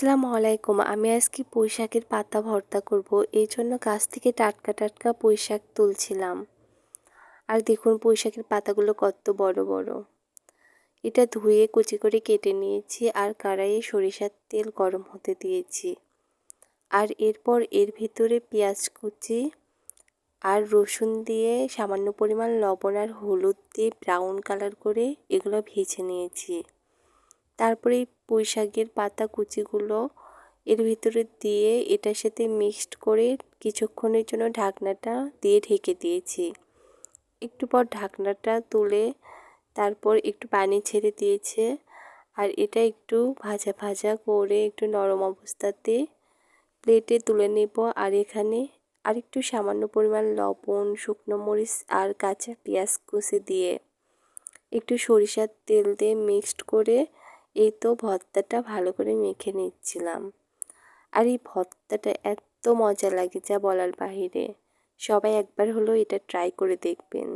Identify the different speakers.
Speaker 1: আসসালামু আলাইকুম। আমি আজকে পুঁই শাকের পাতা ভর্তা করব। এই জন্য গাছ থেকে টাটকা টাটকা পুঁই শাক তুলছিলাম। আর দেখুন পুঁই শাকের পাতাগুলো কত বড় বড়। এটা ধুয়ে কুচি করে কেটে নিয়েছি আর কড়াইয়ে সরিষার তেল গরম হতে দিয়েছি। আর এরপর এর ভিতরে পেঁয়াজ কুচি আর রসুন দিয়ে সামান্য পরিমাণ লবণ আর হলুদ দিয়ে ব্রাউন কালার করে এগুলো ভেজে নিয়েছি। তারপরে পুঁই শাকের পাতা কুচিগুলো এর ভিতরে দিয়ে এটার সাথে মিক্সড করে কিছুক্ষণের জন্য ঢাকনাটা দিয়ে ঢেকে দিয়েছি। একটু পর ঢাকনাটা তুলে তারপর একটু পানি ছেড়ে দিয়েছে আর এটা একটু ভাজা ভাজা করে একটু নরম অবস্থাতে প্লেটে তুলে নেব। আর এখানে আর একটু সামান্য পরিমাণ লবণ, শুকনো মরিচ আর কাঁচা পেঁয়াজ কুচি দিয়ে একটু সরিষার তেল দিয়ে মিক্সড করে এই তো ভর্তাটা ভালো করে মেখে নিচ্ছিলাম। আর এই ভর্তাটা এত মজা লাগে যা বলার বাহিরে। সবাই একবার হলেও এটা ট্রাই করে দেখবেন।